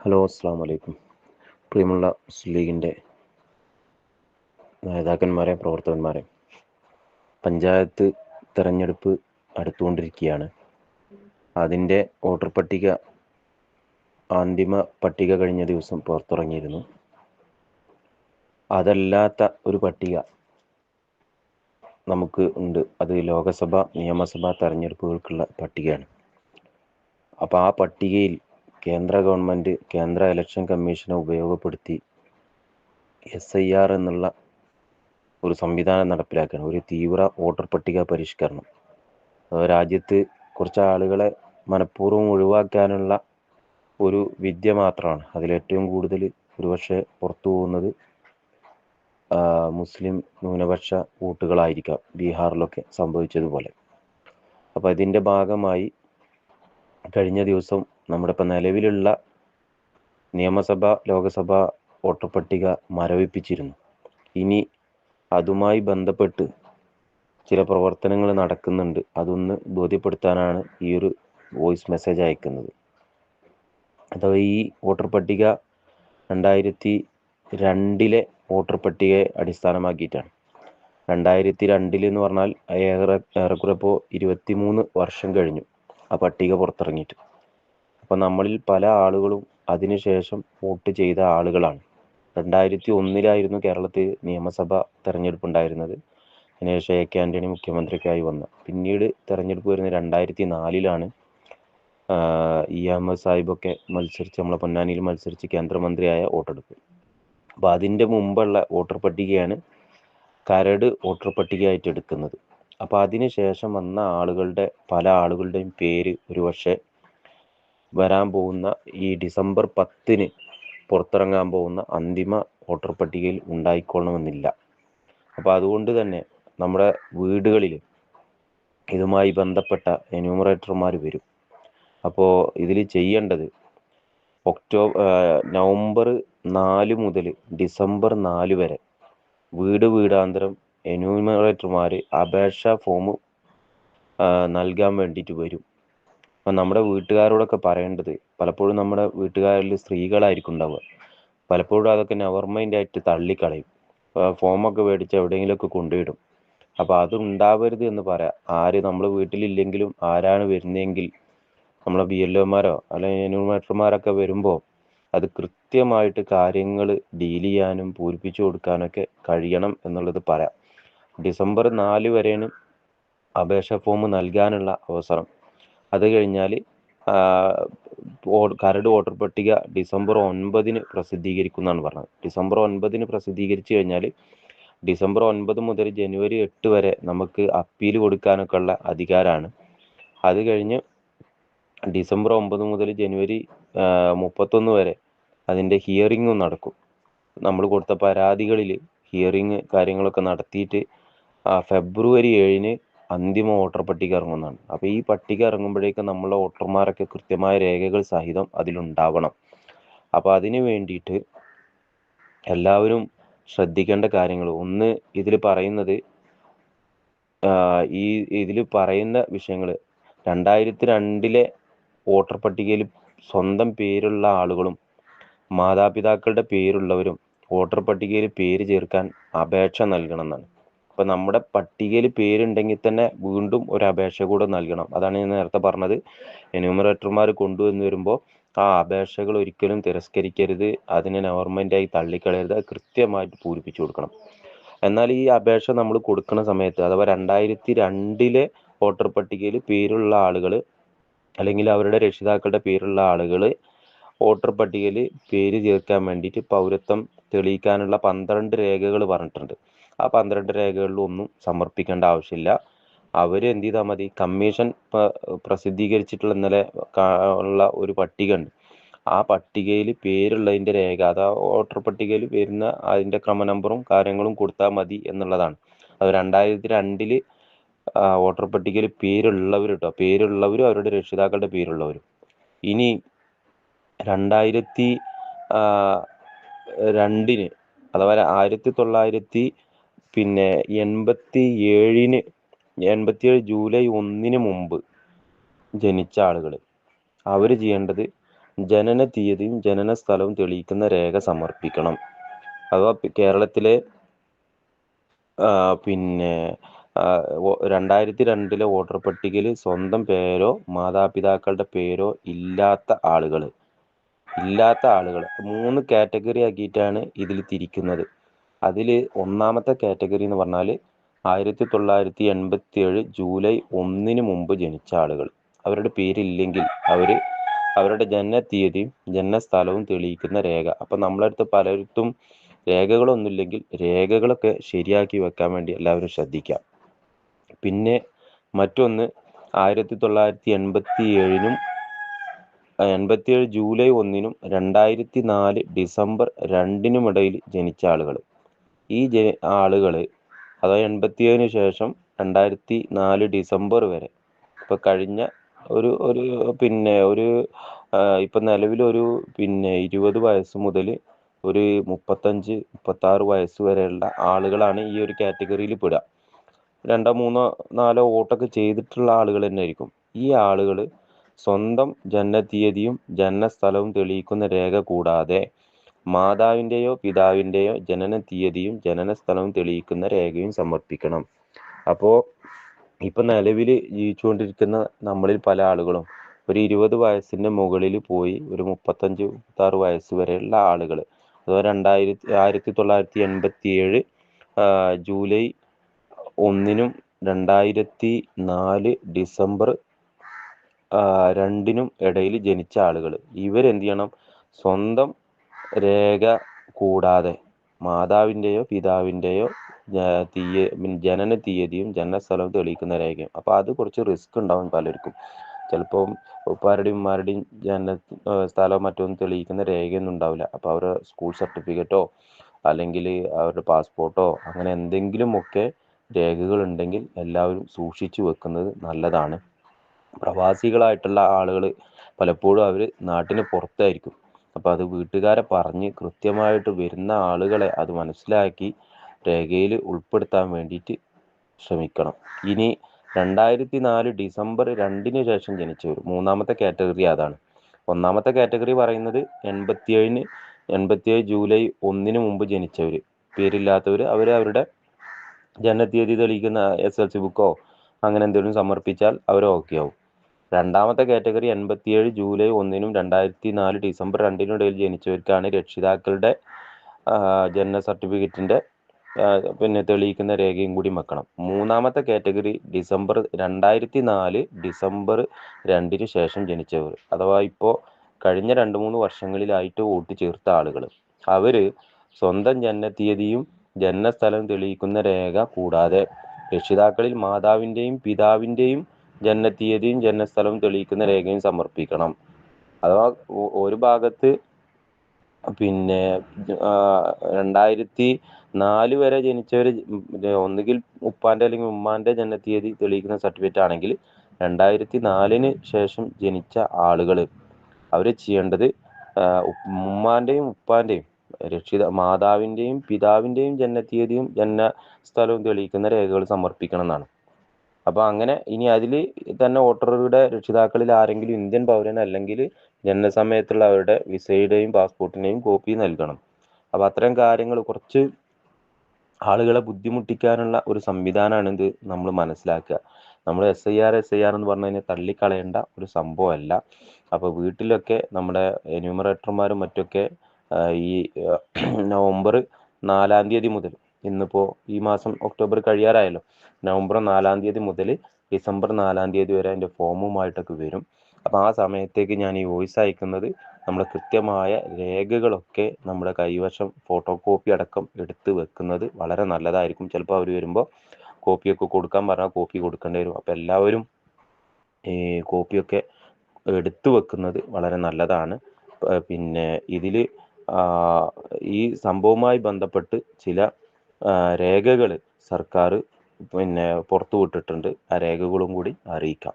Hello അസ്സാം വലൈക്കും പ്രിയമുള്ള മുസ്ലിം ലീഗിന്റെ നേതാക്കന്മാരെ പ്രവർത്തകന്മാരെ പഞ്ചായത്ത് തെരഞ്ഞെടുപ്പ് അടുത്തുകൊണ്ടിരിക്കുകയാണ്. അതിന്റെ വോട്ടർ പട്ടിക അന്തിമ പട്ടിക കഴിഞ്ഞ ദിവസം പുറത്തിറങ്ങിയിരുന്നു. അതല്ലാത്ത ഒരു പട്ടിക നമുക്ക് ഉണ്ട്. അത് ലോകസഭ നിയമസഭ തെരഞ്ഞെടുപ്പുകൾക്കുള്ള പട്ടികയാണ്. അപ്പോൾ ആ പട്ടികയിൽ കേന്ദ്ര ഗവൺമെന്റ് കേന്ദ്ര ഇലക്ഷൻ കമ്മീഷനെ ഉപയോഗപ്പെടുത്തി എസ് ഐ ആർ എന്നുള്ള ഒരു സംവിധാനം നടപ്പിലാക്കുകയാണ്. ഒരു തീവ്ര വോട്ടർ പട്ടിക പരിഷ്കരണം. രാജ്യത്ത് കുറച്ച് ആളുകളെ മനഃപൂർവം ഒഴിവാക്കാനുള്ള ഒരു വിദ്യ മാത്രമാണ്. അതിലേറ്റവും കൂടുതൽ ഒരുപക്ഷെ പുറത്തു പോകുന്നത് മുസ്ലിം ന്യൂനപക്ഷ വോട്ടുകളായിരിക്കാം ബീഹാറിലൊക്കെ സംഭവിച്ചതുപോലെ. അപ്പോൾ ഇതിന്റെ ഭാഗമായി കഴിഞ്ഞ ദിവസം നമ്മുടെ ഇപ്പം നിലവിലുള്ള നിയമസഭ ലോകസഭ വോട്ടർ പട്ടിക മരവിപ്പിച്ചിരുന്നു. ഇനി അതുമായി ബന്ധപ്പെട്ട് ചില പ്രവർത്തനങ്ങൾ നടക്കുന്നുണ്ട്. അതൊന്ന് ബോധ്യപ്പെടുത്താനാണ് ഈ ഒരു വോയിസ് മെസ്സേജ് അയക്കുന്നത്. അഥവാ ഈ വോട്ടർ പട്ടിക രണ്ടായിരത്തി രണ്ടിലെ വോട്ടർ പട്ടികയെ അടിസ്ഥാനമാക്കിയിട്ടാണ്. രണ്ടായിരത്തി രണ്ടിൽ എന്ന് പറഞ്ഞാൽ ഏറെ ഏറെക്കുറെ ഇപ്പോൾ ഇരുപത്തി മൂന്ന് വർഷം കഴിഞ്ഞു ആ പട്ടിക പുറത്തിറങ്ങിയിട്ട്. അപ്പോൾ നമ്മളിൽ പല ആളുകളും അതിനുശേഷം വോട്ട് ചെയ്ത ആളുകളാണ്. രണ്ടായിരത്തി ഒന്നിലായിരുന്നു കേരളത്തിൽ നിയമസഭ തെരഞ്ഞെടുപ്പ് ഉണ്ടായിരുന്നത് അതിനുശേഷം എ കെ ആന്റണി മുഖ്യമന്ത്രിക്കായി വന്ന. പിന്നീട് തെരഞ്ഞെടുപ്പ് വരുന്ന രണ്ടായിരത്തി നാലിലാണ് ഇ അഹമ്മദ് സാഹിബൊക്കെ മത്സരിച്ച് നമ്മളെ പൊന്നാനിയിൽ മത്സരിച്ച് കേന്ദ്രമന്ത്രിയായ വോട്ടെടുപ്പ്. അപ്പോൾ അതിന്റെ മുമ്പുള്ള വോട്ടർ പട്ടികയാണ് കരട് വോട്ടർ പട്ടികയായിട്ട് എടുക്കുന്നത്. അപ്പോൾ അതിന് ശേഷം വന്ന ആളുകളുടെ പല ആളുകളുടെയും പേര് ഒരുപക്ഷെ വരാൻ പോകുന്ന ഈ ഡിസംബർ പത്തിന് പുറത്തിറങ്ങാൻ പോകുന്ന അന്തിമ വോട്ടർ പട്ടികയിൽ ഉണ്ടായിക്കൊള്ളണമെന്നില്ല. അപ്പോൾ അതുകൊണ്ട് തന്നെ നമ്മുടെ വീടുകളിൽ ഇതുമായി ബന്ധപ്പെട്ട എന്യൂമറേറ്റർമാർ വരും. അപ്പോൾ ഇതിൽ ചെയ്യേണ്ടത് ഒക്ടോബർ നവംബർ നാല് മുതൽ ഡിസംബർ നാല് വരെ വീട് വീടാന്തരം എന്യൂമറേറ്റർമാർ അപേക്ഷാ ഫോം നൽകാൻ വേണ്ടിയിട്ട് വരും. അപ്പം നമ്മുടെ വീട്ടുകാരോടൊക്കെ പറയേണ്ടത് പലപ്പോഴും നമ്മുടെ വീട്ടുകാരിൽ സ്ത്രീകളായിരിക്കും ഉണ്ടാവുക. പലപ്പോഴും അതൊക്കെ നെവർ മൈൻഡ് ആയിട്ട് തള്ളിക്കളയും. ഫോമൊക്കെ മേടിച്ച് എവിടെയെങ്കിലുമൊക്കെ കൊണ്ടുവിടും. അപ്പോൾ അത് ഉണ്ടാവരുത് എന്ന് പറയാം. ആര് നമ്മൾ വീട്ടിലില്ലെങ്കിലും ആരാണ് വരുന്നതെങ്കിൽ നമ്മളെ ബി എൽ ഒമാരോ അല്ലെങ്കിൽ എന്യൂമറേറ്റർമാരൊക്കെ വരുമ്പോൾ അത് കൃത്യമായിട്ട് കാര്യങ്ങൾ ഡീൽ ചെയ്യാനും പൂരിപ്പിച്ചു കൊടുക്കാനൊക്കെ കഴിയണം എന്നുള്ളത് പറയാം. ഡിസംബർ നാല് വരെയാണ് അപേക്ഷ ഫോം നൽകാനുള്ള അവസരം. അത് കഴിഞ്ഞാൽ കരട് വോട്ടർ പട്ടിക ഡിസംബർ ഒൻപതിന് പ്രസിദ്ധീകരിക്കുന്നതാണ് പറഞ്ഞത്. ഡിസംബർ ഒൻപതിന് പ്രസിദ്ധീകരിച്ചു കഴിഞ്ഞാൽ ഡിസംബർ ഒൻപത് മുതൽ ജനുവരി എട്ട് വരെ നമുക്ക് അപ്പീൽ കൊടുക്കാനൊക്കെ ഉള്ള അധികാരമാണ് അത് കഴിഞ്ഞ് ഡിസംബർ ഒമ്പത് മുതൽ ജനുവരി മുപ്പത്തൊന്ന് വരെ അതിന്റെ ഹിയറിങ്ങും നടക്കും. നമ്മൾ കൊടുത്ത പരാതികളിൽ ഹിയറിങ് കാര്യങ്ങളൊക്കെ നടത്തിയിട്ട് ഫെബ്രുവരി ഏഴിന് അന്തിമ വോട്ടർ പട്ടിക ഇറങ്ങുന്നതാണ്. അപ്പോൾ ഈ പട്ടിക ഇറങ്ങുമ്പോഴേക്കും നമ്മളെ വോട്ടർമാരൊക്കെ കൃത്യമായ രേഖകൾ സഹിതം അതിലുണ്ടാവണം. അപ്പോൾ അതിനു വേണ്ടിയിട്ട് എല്ലാവരും ശ്രദ്ധിക്കേണ്ട കാര്യങ്ങൾ. ഒന്ന് ഇതിൽ പറയുന്നത് ഈ ഇതിൽ പറയുന്ന വിഷയങ്ങൾ രണ്ടായിരത്തി രണ്ടിലെ വോട്ടർ പട്ടികയിൽ സ്വന്തം പേരുള്ള ആളുകളും മാതാപിതാക്കളുടെ പേരുള്ളവരും വോട്ടർ പട്ടികയിൽ പേര് ചേർക്കാൻ അപേക്ഷ നൽകണം എന്നാണ്. അപ്പോൾ നമ്മുടെ പട്ടികയിൽ പേരുണ്ടെങ്കിൽ തന്നെ വീണ്ടും ഒരു അപേക്ഷ കൂടെ നൽകണം. അതാണ് ഞാൻ നേരത്തെ പറഞ്ഞത്. എന്യൂമറേറ്റർമാർ കൊണ്ടുവന്ന് വരുമ്പോൾ ആ അപേക്ഷകൾ ഒരിക്കലും തിരസ്കരിക്കരുത്. അതിനെ ഗവൺമെന്റായി തള്ളിക്കളയരുത്. അത് കൃത്യമായിട്ട് പൂരിപ്പിച്ചു കൊടുക്കണം. എന്നാൽ ഈ അപേക്ഷ നമ്മൾ കൊടുക്കുന്ന സമയത്ത് അഥവാ രണ്ടായിരത്തി രണ്ടിലെ വോട്ടർ പട്ടികയിൽ പേരുള്ള ആളുകൾ അല്ലെങ്കിൽ അവരുടെ രക്ഷിതാക്കളുടെ പേരുള്ള ആളുകൾ വോട്ടർ പട്ടികയിൽ പേര് ചേർക്കാൻ വേണ്ടിയിട്ട് പൗരത്വം തെളിയിക്കാനുള്ള പന്ത്രണ്ട് രേഖകൾ പറഞ്ഞിട്ടുണ്ട്. ആ പന്ത്രണ്ട് രേഖകളിലൊന്നും സമർപ്പിക്കേണ്ട ആവശ്യമില്ല. അവർ എന്ത് ചെയ്താൽ മതി? കമ്മീഷൻ പ്രസിദ്ധീകരിച്ചിട്ടുള്ള ഇന്നലെ ഉള്ള ഒരു പട്ടിക ഉണ്ട് ആ പട്ടികയിൽ പേരുള്ളതിന്റെ രേഖ അതാ വോട്ടർ പട്ടികയിൽ വരുന്ന അതിന്റെ ക്രമ നമ്പറും കാര്യങ്ങളും കൊടുത്താൽ മതി എന്നുള്ളതാണ്. അത് രണ്ടായിരത്തി രണ്ടിൽ വോട്ടർ പട്ടികയിൽ പേരുള്ളവർ കേട്ടോ പേരുള്ളവരും അവരുടെ രക്ഷിതാക്കളുടെ പേരുള്ളവരും. ഇനി രണ്ടായിരത്തി രണ്ടിന് അഥവാ ആയിരത്തി തൊള്ളായിരത്തി പിന്നെ എൺപത്തി ഏഴിന് എൺപത്തിയേഴ് ജൂലൈ ഒന്നിന് മുമ്പ് ജനിച്ച ആളുകൾ അവർ ചെയ്യേണ്ടത് ജനന തീയതിയും ജനന സ്ഥലവും തെളിയിക്കുന്ന രേഖ സമർപ്പിക്കണം. അഥവാ കേരളത്തിലെ പിന്നെ രണ്ടായിരത്തി രണ്ടിലെ വോട്ടർ പട്ടികയിൽ സ്വന്തം പേരോ മാതാപിതാക്കളുടെ പേരോ ഇല്ലാത്ത ആളുകൾ ഇല്ലാത്ത ആളുകൾ മൂന്ന് കാറ്റഗറി ആക്കിയിട്ടാണ് ഇതിൽ തിരിക്കുന്നത്. അതിൽ ഒന്നാമത്തെ കാറ്റഗറി എന്ന് പറഞ്ഞാൽ ആയിരത്തി തൊള്ളായിരത്തി എൺപത്തി ഏഴ് ജൂലൈ ഒന്നിന് മുമ്പ് ജനിച്ച ആളുകൾ. അവരുടെ പേരില്ലെങ്കിൽ അവർ അവരുടെ ജനനത്തീയതിയും ജനനസ്ഥലവും തെളിയിക്കുന്ന രേഖ. അപ്പം നമ്മളടുത്ത് പലയിടത്തും രേഖകളൊന്നുമില്ലെങ്കിൽ രേഖകളൊക്കെ ശരിയാക്കി വെക്കാൻ വേണ്ടി എല്ലാവരും ശ്രദ്ധിക്കാം പിന്നെ മറ്റൊന്ന് ആയിരത്തി തൊള്ളായിരത്തി എൺപത്തി ഏഴിനും എൺപത്തിയേഴ് ജൂലൈ ഒന്നിനും രണ്ടായിരത്തി നാല് ഡിസംബർ രണ്ടിനും ഇടയിൽ ജനിച്ച ആളുകൾ. ഈ ജ ആളുകൾ അതായത് എൺപത്തിയേഴിന് ശേഷം രണ്ടായിരത്തി നാല് ഡിസംബർ വരെ. ഇപ്പൊ കഴിഞ്ഞ ഒരു ഒരു പിന്നെ ഒരു ഇപ്പൊ നിലവിലൊരു പിന്നെ ഇരുപത് വയസ്സ് മുതൽ ഒരു മുപ്പത്തഞ്ച് മുപ്പത്താറ് വയസ്സ് വരെയുള്ള ആളുകളാണ് ഈ ഒരു കാറ്റഗറിയിൽ പെടുക. രണ്ടോ മൂന്നോ നാലോ വോട്ടൊക്കെ ചെയ്തിട്ടുള്ള ആളുകൾ തന്നെ ആയിരിക്കും. ഈ ആളുകൾ സ്വന്തം ജനനത്തീയതിയും ജനനസ്ഥലവും തെളിയിക്കുന്ന രേഖ കൂടാതെ മാതാവിന്റെയോ പിതാവിന്റെയോ ജനന സ്ഥലവും തെളിയിക്കുന്ന രേഖയും സമർപ്പിക്കണം. അപ്പോൾ ഇപ്പം നിലവിൽ ജീവിച്ചുകൊണ്ടിരിക്കുന്ന നമ്മളിൽ പല ആളുകളും ഒരു ഇരുപത് വയസ്സിന്റെ മുകളിൽ പോയി ഒരു മുപ്പത്തഞ്ച് മുപ്പത്താറ് വയസ്സ് വരെയുള്ള ആളുകൾ അഥവാ രണ്ടായിരത്തി ആയിരത്തി തൊള്ളായിരത്തി എൺപത്തി ഏഴ് ജൂലൈ ഒന്നിനും രണ്ടായിരത്തി നാല് ഡിസംബർ രണ്ടിനും ഇടയിൽ ജനിച്ച ആളുകൾ ഇവരെന്ത് ചെയ്യണം? സ്വന്തം രേഖ കൂടാതെ മാതാവിന്റെയോ പിതാവിന്റെയോ തീയ ജനന തീയതിയും ജനനസ്ഥലവും തെളിയിക്കുന്ന രേഖയും. അപ്പോൾ അത് കുറച്ച് റിസ്ക് ഉണ്ടാവും പലർക്കും. ചിലപ്പോൾ ഉപ്പാരുടെയും ഉമ്മാരുടെയും ജനന സ്ഥലവും മറ്റൊന്നും തെളിയിക്കുന്ന രേഖയൊന്നും ഉണ്ടാവില്ല. അപ്പോൾ അവരുടെ സ്കൂൾ സർട്ടിഫിക്കറ്റോ അല്ലെങ്കിൽ അവരുടെ പാസ്പോർട്ടോ അങ്ങനെ എന്തെങ്കിലും ഒക്കെ രേഖകൾ ഉണ്ടെങ്കിൽ എല്ലാവരും സൂക്ഷിച്ചു വെക്കുന്നത് നല്ലതാണ്. പ്രവാസികളായിട്ടുള്ള ആളുകൾ പലപ്പോഴും അവർ നാട്ടിന് പുറത്തായിരിക്കും. അപ്പോൾ അത് വീട്ടുകാരെ പറഞ്ഞ് കൃത്യമായിട്ട് വരുന്ന ആളുകളെ അത് മനസ്സിലാക്കി രേഖയിൽ ഉൾപ്പെടുത്താൻ വേണ്ടിയിട്ട് ശ്രമിക്കണം. ഇനി രണ്ടായിരത്തി നാല് ഡിസംബർ രണ്ടിന് ശേഷം ജനിച്ചവർ മൂന്നാമത്തെ കാറ്റഗറി അതാണ്. ഒന്നാമത്തെ കാറ്റഗറി പറയുന്നത് എൺപത്തിയേഴിന് എൺപത്തിയേഴ് ജൂലൈ ഒന്നിന് മുമ്പ് ജനിച്ചവർ പേരില്ലാത്തവർ അവർ അവരുടെ ജനനത്തീയതി തെളിയിക്കുന്ന എസ് എൽ സി ബുക്കോ അങ്ങനെ എന്തെങ്കിലും സമർപ്പിച്ചാൽ അവർ ഓക്കെ ആവും. രണ്ടാമത്തെ കാറ്റഗറി എൺപത്തിയേഴ് ജൂലൈ ഒന്നിനും രണ്ടായിരത്തി നാല് ഡിസംബർ രണ്ടിനും ഇടയിൽ ജനിച്ചവർക്കാണ് രക്ഷിതാക്കളുടെ ജനന സർട്ടിഫിക്കറ്റിന്റെ പിന്നെ തെളിയിക്കുന്ന രേഖയും കൂടി വെക്കണം. മൂന്നാമത്തെ കാറ്റഗറി ഡിസംബർ രണ്ടായിരത്തി നാല് ഡിസംബർ രണ്ടിന് ശേഷം ജനിച്ചവർ. അഥവാ ഇപ്പോൾ കഴിഞ്ഞ രണ്ട് മൂന്ന് വർഷങ്ങളിലായിട്ട് വോട്ട് ചേർത്ത ആളുകൾ അവർ സ്വന്തം ജനനത്തീയതിയും ജനനസ്ഥലം തെളിയിക്കുന്ന രേഖ കൂടാതെ രക്ഷിതാക്കളിൽ മാതാവിന്റെയും പിതാവിന്റെയും ജനനത്തീയതിയും ജനനസ്ഥലവും തെളിയിക്കുന്ന രേഖയും സമർപ്പിക്കണം. അഥവാ ഒരു ഭാഗത്ത് പിന്നെ രണ്ടായിരത്തി നാല് വരെ ജനിച്ചവർ ഒന്നുകിൽ ഉപ്പാന്റെ അല്ലെങ്കിൽ ഉമ്മാന്റെ ജനനത്തീയതി തെളിയിക്കുന്ന സർട്ടിഫിക്കറ്റ് ആണെങ്കിൽ രണ്ടായിരത്തി നാലിന് ശേഷം ജനിച്ച ആളുകൾ അവർ ചെയ്യേണ്ടത് ഉമ്മാന്റെയും ഉപ്പാന്റെയും രക്ഷിത മാതാവിന്റെയും പിതാവിന്റെയും ജനനത്തീയതിയും ജനന സ്ഥലവും തെളിയിക്കുന്ന രേഖകൾ സമർപ്പിക്കണം എന്നാണ്. അപ്പൊ അങ്ങനെ ഇനി അതിൽ തന്നെ വോട്ടറുടെ രക്ഷിതാക്കളിൽ ആരെങ്കിലും ഇന്ത്യൻ പൗരൻ അല്ലെങ്കിൽ ജനനസമയത്തുള്ള അവരുടെ വിസയുടെയും പാസ്പോർട്ടിന്റെയും കോപ്പി നൽകണം. അപ്പൊ അത്തരം കാര്യങ്ങൾ കുറച്ച് ആളുകളെ ബുദ്ധിമുട്ടിക്കാനുള്ള ഒരു സംവിധാനമാണ് ഇത് നമ്മൾ മനസ്സിലാക്കുക. നമ്മൾ S I R S I R എന്ന് പറഞ്ഞു കഴിഞ്ഞാൽ തള്ളിക്കളയേണ്ട ഒരു സംഭവമല്ല. അപ്പൊ വീട്ടിലൊക്കെ നമ്മുടെ എന്യൂമറേറ്റർമാരും മറ്റൊക്കെ ഈ നവംബർ നാലാം തീയതി മുതൽ ഇന്നിപ്പോ ഈ മാസം ഒക്ടോബർ കഴിയാറായല്ലോ. നവംബർ നാലാം തീയതി മുതൽ ഡിസംബർ നാലാം തീയതി വരെ അതിന്റെ ഫോമുമായിട്ടൊക്കെ വരും. അപ്പൊ ആ സമയത്തേക്ക് ഞാൻ ഈ വോയിസ് അയക്കുന്നത് നമ്മൾ കൃത്യമായ രേഖകളൊക്കെ നമ്മുടെ കൈവശം ഫോട്ടോ കോപ്പി അടക്കം എടുത്ത് വെക്കുന്നത് വളരെ നല്ലതായിരിക്കും. ചിലപ്പോൾ അവർ വരുമ്പോൾ കോപ്പിയൊക്കെ കൊടുക്കാൻ പറഞ്ഞാൽ കോപ്പി കൊടുക്കേണ്ടി വരും. അപ്പം എല്ലാവരും ഈ കോപ്പിയൊക്കെ എടുത്തു വെക്കുന്നത് വളരെ നല്ലതാണ്. പിന്നെ ഇതിൽ ഈ സംഭവവുമായി ബന്ധപ്പെട്ട് ചില രേഖകൾ സർക്കാർ പിന്നെ പുറത്തു വിട്ടിട്ടുണ്ട് ആ രേഖകളും കൂടി അറിയിക്കാം.